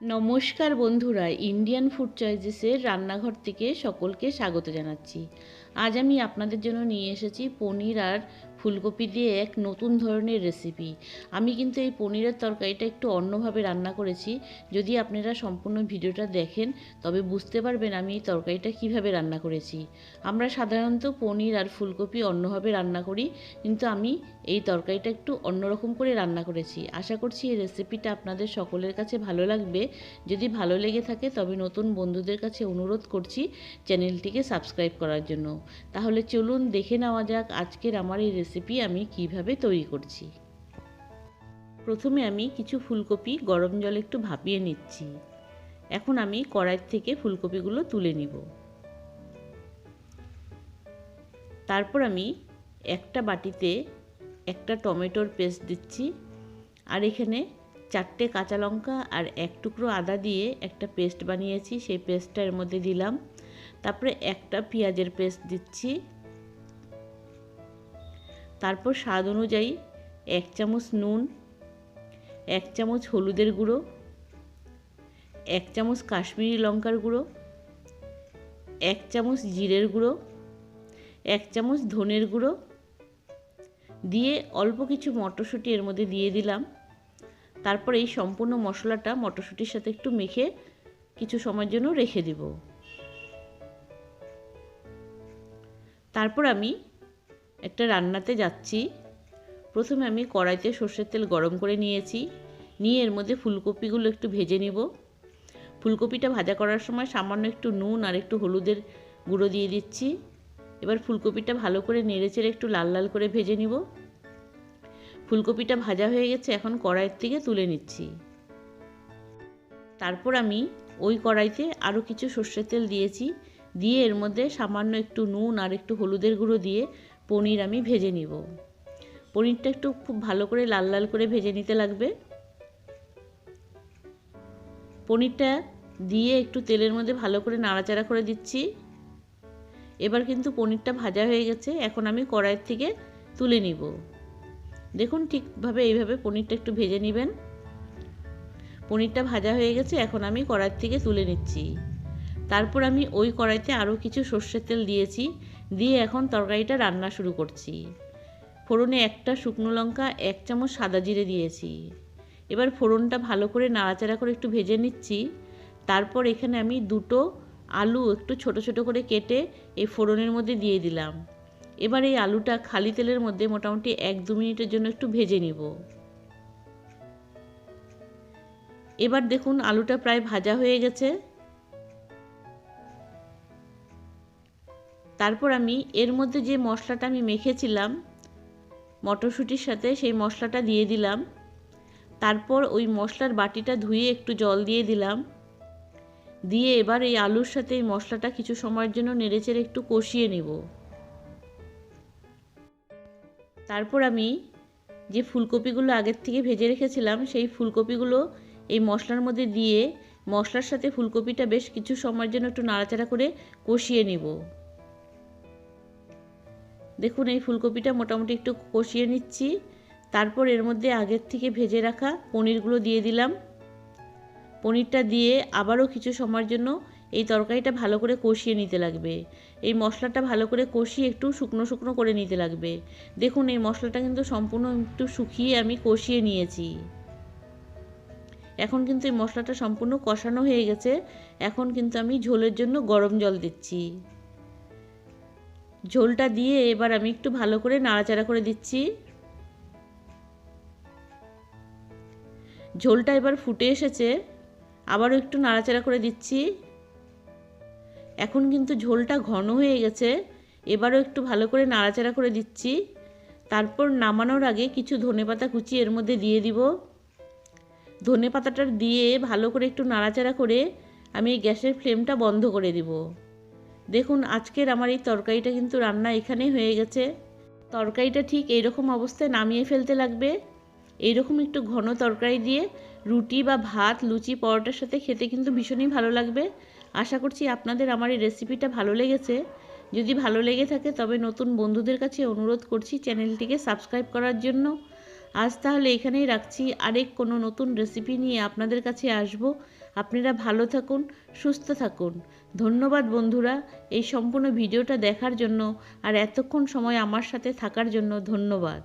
নমস্কার বন্ধুরা Indian food চয়েসেসের রান্নাঘর থেকে সকলকে স্বাগত জানাচ্ছি। আজ আমি আপনাদের জন্য নিয়ে এসেছি পনির আর ফুলকপি দিয়ে এক নতুন ধরনের রেসিপি আমি কিন্তু এই পনিরের তরকারিটা একটু অন্যভাবে রান্না করেছি। যদি আপনারা সম্পূর্ণ ভিডিওটা দেখেন, তবে বুঝতে পারবেন আমি এই তরকারিটা কীভাবে রান্না করেছি। আমরা সাধারণত পনির আর ফুলকপি অন্যভাবে রান্না করি, কিন্তু আমি এই তরকারিটা একটু অন্যরকম করে রান্না করেছি। আশা করছি এই রেসিপিটা আপনাদের সকলের কাছে ভালো লাগবে। যদি ভালো লেগে থাকে, তবে নতুন বন্ধুদের কাছে অনুরোধ করছি চ্যানেলটিকে সাবস্ক্রাইব করার জন্য। তাহলে চলুন দেখে নেওয়া যাক আজকের আমার এই রেসিপি আমি কীভাবে তৈরি করছি। প্রথমে আমি কিছু ফুলকপি গরম জলে একটু ভাপিয়ে নিচ্ছি। এখন আমি কড়াই থেকে ফুলকপিগুলো তুলে নিব। তারপর আমি একটা বাটিতে একটা টমেটোর পেস্ট দিচ্ছি। আর এখানে চারটে কাঁচা লঙ্কা আর এক টুকরো আদা দিয়ে একটা পেস্ট বানিয়েছি, সেই পেস্টটা এর মধ্যে দিলাম। তারপরে একটা পেঁয়াজের পেস্ট দিচ্ছি। তারপর স্বাদ অনুযায়ী এক চামচ নুন, এক চামচ হলুদের গুঁড়ো, এক চামচ কাশ্মীরি লঙ্কার গুঁড়ো, এক চামচ জিরের গুঁড়ো, এক চামচ ধনের গুঁড়ো দিয়ে অল্প কিছু মটরশুঁটি এর মধ্যে দিয়ে দিলাম। তারপর এই সম্পূর্ণ মশলাটা মটরশুঁটির সাথে একটু মেখে কিছু সময়ের জন্য রেখে দিব। তারপর আমি একটা রান্নাতে যাচ্ছি। প্রথমে আমি কড়াইতে সর্ষের তেল গরম করে নিয়েছি। নিয়ে এর মধ্যে ফুলকপিগুলো একটু ভেজে নিব। ফুলকপিটা ভাজা করার সময় সামান্য একটু নুন আর একটু হলুদের গুঁড়ো দিয়ে দিচ্ছি। এবার ফুলকপিটা ভালো করে নেড়েচেড়ে একটু লাল লাল করে ভেজে নিব। ফুলকপিটা ভাজা হয়ে গেছে, এখন কড়াইয়ের থেকে তুলে নিচ্ছি। তারপর আমি ওই কড়াইতে আরও কিছু সর্ষের তেল দিয়েছি। দিয়ে এর মধ্যে সামান্য একটু নুন আর একটু হলুদের গুঁড়ো দিয়ে পনির আমি ভেজে নিব। পনিরটা একটু খুব ভালো করে লাল লাল করে ভেজে নিতে লাগবে। পনিরটা দিয়ে একটু তেলের মধ্যে ভালো করে নাড়াচাড়া করে দিচ্ছি। এবার কিন্তু পনিরটা ভাজা হয়ে গেছে, এখন আমি কড়াইয়ের থেকে তুলে নিব। দেখুন ঠিকভাবে এইভাবে পনিরটা একটু ভেজে নেবেন। পনিরটা ভাজা হয়ে গেছে, এখন আমি কড়াইয়ের থেকে তুলে নিচ্ছি। তারপর আমি ওই কড়াইতে আরও কিছু সর্ষের তেল দিয়েছি। দিয়ে এখন তরকারিটা রান্না শুরু করছি। ফোড়নে একটা শুকনো লঙ্কা, এক চামচ সাদা জিরে দিয়েছি। এবার ফোড়নটা ভালো করে নাড়াচাড়া করে একটু ভেজে নিচ্ছি। তারপর এখানে আমি দুটো আলু একটু ছোট ছোট করে কেটে এই ফোড়নের মধ্যে দিয়ে দিলাম। এবার এই আলুটা খালি তেলের মধ্যে মোটামুটি এক দু মিনিটের জন্য একটু ভেজে নিব। এবার দেখুন আলুটা প্রায় ভাজা হয়ে গেছে। তারপর আমি এর মধ্যে যে মশলাটা আমি মেখেছিলাম, মটরশুঁটির সাথে সেই মশলাটা দিয়ে দিলাম। তারপর ওই মশলার বাটিটা ধুয়ে একটু জল দিয়ে দিলাম। দিয়ে এবার এই আলুর সাথে এই মশলাটা কিছু সময়ের জন্য নেড়েচেড়ে একটু কষিয়ে নেব। তারপর আমি যে ফুলকপিগুলো আগের থেকে ভেজে রেখেছিলাম, সেই ফুলকপিগুলো এই মশলার মধ্যে দিয়ে মশলার সাথে ফুলকপিটা বেশ কিছু সময়ের জন্য একটু নাড়াচাড়া করে কষিয়ে নিব। দেখুন, এই ফুলকপিটা মোটামুটি একটু কষিয়ে নিচ্ছি। তারপর এর মধ্যে আগের থেকে ভেজে রাখা পনিরগুলো দিয়ে দিলাম। পনিরটা দিয়ে আবারও কিছু সময়ের জন্য এই তরকারিটা ভালো করে কষিয়ে নিতে লাগবে। এই মশলাটা ভালো করে কষিয়ে একটু শুকনো শুকনো করে নিতে লাগবে। দেখুন, এই মশলাটা কিন্তু সম্পূর্ণ একটু শুকিয়ে আমি কষিয়ে নিয়েছি। এখন কিন্তু এই মশলাটা সম্পূর্ণ কষানো হয়ে গেছে। এখন কিন্তু আমি ঝোলের জন্য গরম জল দিচ্ছি। ঝোলটা দিয়ে এবার আমি একটু ভালো করে নাড়াচাড়া করে দিচ্ছি। ঝোলটা এবার ফুটে এসেছে, আবারও একটু নাড়াচাড়া করে দিচ্ছি। এখন কিন্তু ঝোলটা ঘন হয়ে গেছে, এবারও একটু ভালো করে নাড়াচাড়া করে দিচ্ছি। তারপর নামানোর আগে কিছু ধনেপাতা কুচি এর মধ্যে দিয়ে দিব। ধনে পাতাটা দিয়ে ভালো করে একটু নাড়াচাড়া করে আমি গ্যাসের ফ্লেমটা বন্ধ করে দিব। দেখুন, আজকের আমার এই তরকারিটা কিন্তু রান্না এখানেই হয়ে গেছে। তরকারিটা ঠিক এইরকম অবস্থায় নামিয়ে ফেলতে লাগবে। এইরকম একটু ঘন তরকারি দিয়ে রুটি বা ভাত, লুচি, পরোটার সাথে খেতে কিন্তু ভীষণই ভালো লাগবে। আশা করছি আপনাদের আমার এই রেসিপিটা ভালো লেগেছে। যদি ভালো লেগে থাকে তবে নতুন বন্ধুদের কাছে অনুরোধ করছি চ্যানেলটিকে সাবস্ক্রাইব করার জন্য। আজ তাহলে এখানেই রাখছি। আরেক কোনো নতুন রেসিপি নিয়ে আপনাদের কাছে আসব। আপনারা ভালো থাকুন, সুস্থ থাকুন। ধন্যবাদ বন্ধুরা এই সম্পূর্ণ ভিডিওটা দেখার জন্য আর এতক্ষণ সময় আমার সাথে থাকার জন্য ধন্যবাদ।